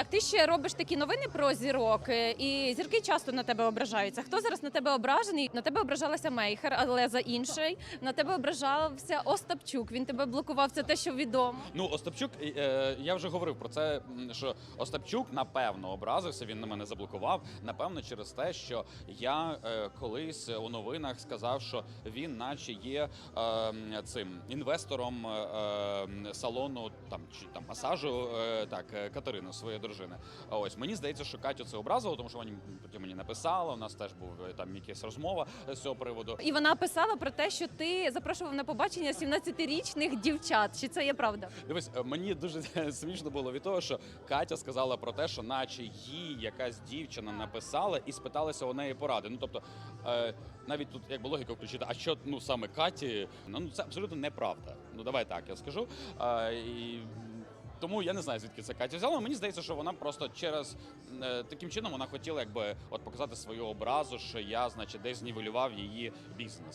Так, ти ще робиш такі новини про зірок, е, і зірки часто на тебе ображаються. Хто зараз на тебе ображений? На тебе ображалася Мейхер, але за інший. На тебе ображався Остапчук. Він тебе блокував. Це те, що відомо. Ну, Остапчук, е, я вже говорив про це, що Остапчук напевно образився, він на мене заблокував. Напевно, через те, що я е, колись у новинах сказав, що він, наче є цим інвестором салону там чи там масажу, так Катерини, своєї дружини. А Ось мені здається, що Катю це образило, тому що вона потім мені написала. У нас теж був е, там якась розмова з цього приводу. І вона писала про те, що ти запрошував на побачення 17-річних дівчат. Чи це є правда? Дивись, е, мені дуже смішно було від того, що Катя сказала про те, що наче їй якась дівчина написала і спиталася у неї поради. Ну тобто, е, навіть тут якби логіка включити, а що ну саме Каті, ну це абсолютно неправда. Ну давай так, я скажу. Е, і, тому я не знаю, звідки це Катя взяла. Мені здається, що вона просто через е, таким чином вона хотіла якби от показати свою образу, що я, значить, десь знівелював її бізнес.